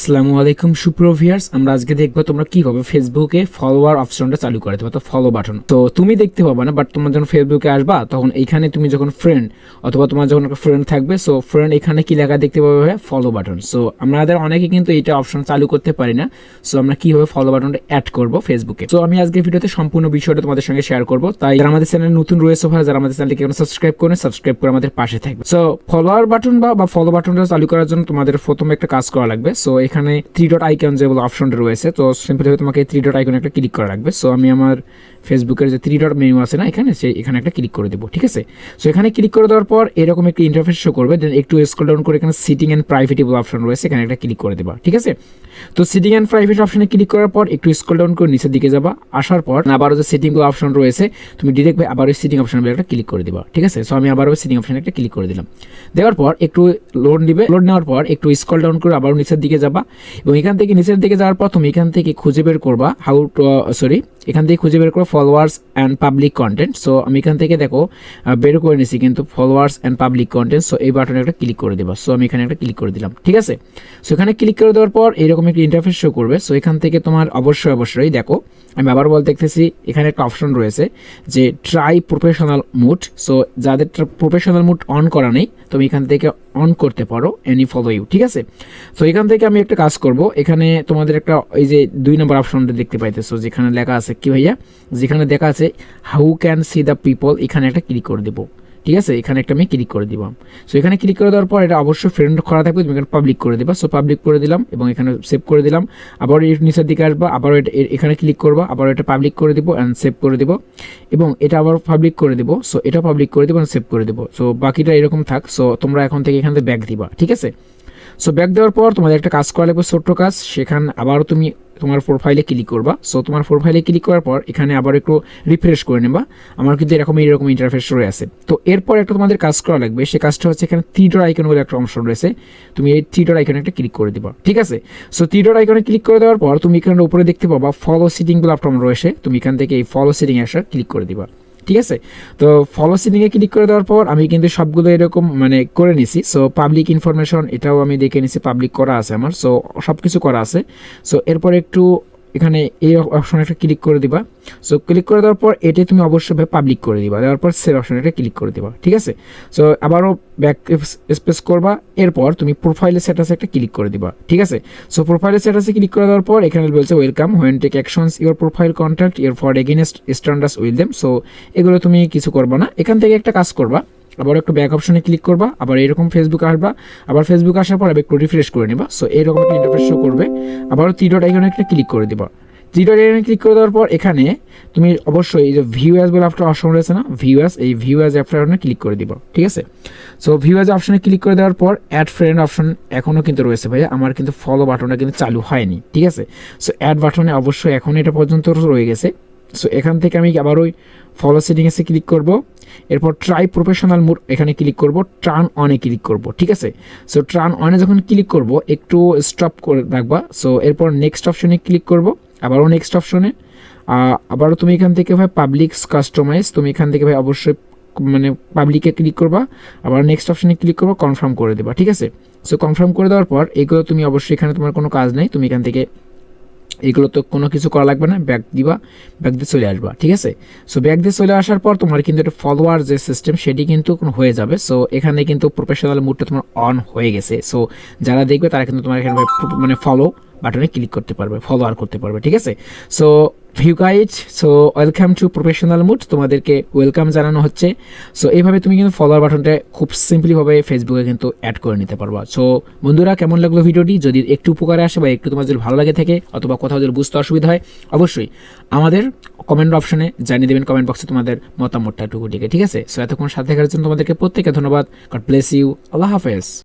আসসালামু আলাইকুম সুপ্রভিয়ার্স আমরা আজকে দেখব তোমরা কীভাবে ফেসবুকে ফলোয়ার অপশনটা চালু করে দেবে অর্থাৎ ফলো বাটন তো তুমি দেখতে পাবা না বাট তোমরা যখন ফেসবুকে আসবা, তখন এখানে তুমি যখন ফ্রেন্ড অথবা তোমার যখন একটা ফ্রেন্ড থাকবে সো ফ্রেন্ড এখানে কি লেখা দেখতে পাবে ফলো বাটন সো আমাদের অনেকে কিন্তু এইটা অপশন চালু করতে পারি না সো আমরা কীভাবে ফলো বাটনটা অ্যাড করব ফেসবুকে তো আমি আজকে ভিডিওতে সম্পূর্ণ বিষয়টা তোমাদের সঙ্গে শেয়ার করব। তাই যারা আমাদের চ্যানেল নতুন রয়েছে ভাই যারা আমাদের চ্যানেলকে এখন সাবস্ক্রাইব করে সাবস্ক্রাইব করে আমাদের পাশে থাকবে। সো ফলোয়ার বাটন বা ফলো বাটনটা চালু করার জন্য তোমাদের প্রথমে একটা কাজ করা লাগবে। সো এখানে থ্রি ডট আইকন যে অপশনটা রয়েছে, তো সিম্পলি তোমাকে থ্রি ডট আইকনে একটা ক্লিক করা রাখবে সো আমি আমার ফেসবুকের যে থ্রি ডট মেনু আছে না, এখানে সেই এখানে একটা ক্লিক করে দেবো, ঠিক আছে? সো এখানে ক্লিক করে দেওয়ার পর এরকম একটি ইন্টারফেস শো করবে দেন একটু স্ক্রল ডাউন করে এখানে সিটিং অ্যান্ড প্রাইভেট অপশন রয়েছে, এখানে একটা ক্লিক করে দেবা, ঠিক আছে? তো সিটিং অ্যান্ড প্রাইভেট অপশনে ক্লিক করার পর একটু স্ক্রল ডাউন করে নিচের দিকে যাবা, আসার পর আবারও যে সেটিং অপশন রয়েছে, তুমি ডিরেক্ট আবার ওই সিটিং অপশন একটা ক্লিক করে দিবা, ঠিক আছে? সো আমি আবারও সিটিং অপশনে একটা ক্লিক করে দিলাম। দেওয়ার পর একটু লোড নিবে লোড নেওয়ার পর একটু স্ক্রল ডাউন করে আবারও নিচের দিকে যাবা, এবং এখান থেকে নিচের দিকে যাওয়ার পর তুমি এখান থেকে খুঁজে বের করবা হাউ টু সরি এখান থেকে খুঁজে বের করো followers and public content so আমি এখান থেকে দেখো বের করে নিছি কিন্তু followers and public content so এই বাটনে একটা ক্লিক করে দেবো। সো আমি এখানে একটা ক্লিক করে দিলাম, ঠিক আছে? সো এখানে ক্লিক করে দেওয়ার পর এরকম একটি ইন্টারফেস শো করবে। সো এখান থেকে তোমার অবশ্যই অবশ্যই দেখো আমি আবার বল দেখতেছি, এখানে একটা অপশন রয়েছে যে ট্রাই প্রফেশনাল মুড সো যাদের প্রফেশনাল মুড অন করা নেই, তুমি এখান থেকে অন করতে পারো এনি ফলো ইউ ঠিক আছে? সো এখান থেকে আমি একটা কাজ করব। এখানে তোমাদের একটা, এই যে দুই নম্বর অপশনটা দেখতে পাইতেছো, যেখানে লেখা আছে কি ভাইয়া? যেখানে দেখা আছে how can see the people এখানে একটা ক্লিক করে দেবো। ঠিক আছে? এখানে একটা আমি ক্লিক করে দিলাম। সো এখানে ক্লিক করে দেওয়ার পর এটা অবশ্যই ফ্রেন্ড করা থাকবে, তুমি এখানে পাবলিক করে দেবা। সো পাবলিক করে দিলাম এবং এখানে সেভ করে দিলাম। আবার এর নিচের দিকে আসব, আবার এটা এখানে ক্লিক করব, আবার এটা পাবলিক করে দিব অ্যান্ড সেভ করে দেবো। এবং এটা আবার পাবলিক করে দেবো। সো এটা পাবলিক করে দিব সেভ করে দেবো। সো বাকিটা এরকম থাক। সো তোমরা এখন থেকে এখানে থেকে ব্যাক দিবা। ঠিক আছে? সো ব্যাক দেওয়ার পর তোমাদের একটা কাজ করা লাগবে, ছোট্ট কাজ। সেখানে আবারও তুমি তোমার প্রোফাইলে ক্লিক করবা। সো তোমার প্রোফাইলে ক্লিক করার পর এখানে আবার একটু রিফ্রেশ করে নেবা। আমার কিন্তু এরকম এরকম ইন্টারফেস রয়ে আছে। তো, এরপর একটা তোমাদের কাজ করা লাগবে। সে কাজটা হচ্ছে এখানে থ্রিডর আইকন বলে একটা অপশন রয়েছে। তুমি এই থ্রিডর আইকনে একটা ক্লিক করে দিবা। ঠিক আছে? সো থ্রিডর আইকনে ক্লিক করে দেওয়ার পর তুমি এখানে উপরে দেখতে পাবা ফলো সিটিং অপশন রয়েছে। তুমি এখান থেকে এই ফলো সিটিং এসে ক্লিক করে দিবা। ঠিক আছে? তো ফলো সিটিংয়ে ক্লিক করে দেওয়ার পর আমি কিন্তু সবগুলো এরকম মানে করে নিছি। সো পাবলিক ইনফরমেশন এটাও আমি দেখে নিছি পাবলিক করা আছে আমার। সো সব কিছু করা আছে। সো এরপর একটু এখানে এই অপশনে একটা ক্লিক করে দিবা। সো ক্লিক করে দেওয়ার পর এটাই তুমি অবশ্যই পাবলিক করে দিবা। দেওয়ার পর সেভ অপশনে একটা ক্লিক করে দিবা। ঠিক আছে? সো আবারও ব্যাক স্পেস করবা। এরপর তুমি প্রোফাইলে সেটাসে একটা ক্লিক করে দিবা। ঠিক আছে? সো প্রোফাইলে সেটাসে ক্লিক করে দেওয়ার পর এখানে বলছে welcome when take actions your profile contact your for against standards will them so এগুলো তুমি কিছু করবা না। এখান থেকে একটা কাজ করবা। আবার একটু ব্যাক অপশনে ক্লিক করবা, আবার এরকম ফেসবুক আসবা, আবার ফেসবুক আসার পর একটু রিফ্রেশ করে নেবা। সো এরকম একটা ইন্টারফেস শো করবে। আবারও থ্রি ডট আইকনে একটা ক্লিক করে দিবা। থ্রি ডট আইকনে ক্লিক করে দেওয়ার পর এখানে তুমি অবশ্যই এই যে ভিউ অ্যাজ বলে একটা অপশন রয়েছে না ভিউ অ্যাজ এই ভিউ অ্যাজ অপশনে ক্লিক করে দিবা। ঠিক আছে? সো ভিউ অ্যাজ অপশনে ক্লিক করে দেওয়ার পর অ্যাড ফ্রেন্ড অপশন এখনও কিন্তু রয়েছে ভাইয়া। আমার কিন্তু ফলো বাটনটা কিন্তু চালু হয়নি। ঠিক আছে? সো অ্যাড বাটনে অবশ্যই এখন এটা পর্যন্ত রয়ে গেছে। সো এখান থেকে আমি আবার ওই ফলো সেটিংসে ক্লিক করব। এরপর ট্রাই প্রফেশনাল মোড এখানে ক্লিক করব। ট্রান অনে ক্লিক করব, ঠিক আছে? সো ট্রান অনে যখন ক্লিক করব, একটু স্টপ করে রাখবা। সো এরপর নেক্সট অপশনে ক্লিক করব, আবারও নেক্সট অপশনে আবারও তুমি এখান থেকে ভাই পাবলিক কাস্টমাইজ তুমি এখান থেকে ভাই অবশ্যই মানে পাবলিকে ক্লিক করবা। আবার নেক্সট অপশনে ক্লিক করবা কনফার্ম করে দেবা, ঠিক আছে? সো কনফার্ম করে দেওয়ার পর এগুলো তুমি অবশ্যই এখানে তোমার কোনো কাজ নেই, তুমি এখান থেকে এগুলো তো কোনো কিছু করা লাগবে না, ব্যাগ দিবা, ব্যাগ দিয়ে চলে আসবা, ঠিক আছে? সো ব্যাগ দিয়ে চলে আসার পর তোমার কিন্তু একটা ফলোয়ার যে সিস্টেম সেটি কিন্তু হয়ে যাবে। সো এখানে কিন্তু প্রফেশনাল মুডটা তোমার অন হয়ে গেছে। সো যারা দেখবে তারা কিন্তু তোমার এখানে মানে ফলো বাটনে ক্লিক করতে পারবে ফলো আর করতে পারবে, ঠিক আছে? So view guide so welcome to professional mood তোমাদেরকে ওয়েলকাম জানানো হচ্ছে। সো এইভাবে তুমি কিন্তু ফলোয়ার বাটনটা খুব সিম্পলিভাবে ফেসবুকে কিন্তু অ্যাড করে নিতে পারবা। সো বন্ধুরা, কেমন লাগল ভিডিওটি? যদি একটু উপকারে আসে বা একটু যদি ভালো লাগে থাকে, অথবা কোথাও যদি বুঝতে অসুবিধা হয়, অবশ্যই আমাদের কমেন্ট অপশনে জানিয়ে দেবেন কমেন্ট বক্সে তোমাদের মতামতটা, টুকুটিকে, ঠিক আছে? সো এতক্ষণ সাথে থাকার জন্য তোমাদেরকে প্রত্যেকে ধন্যবাদ। গড ব্লেস ইউ আল্লাহ হাফেজ।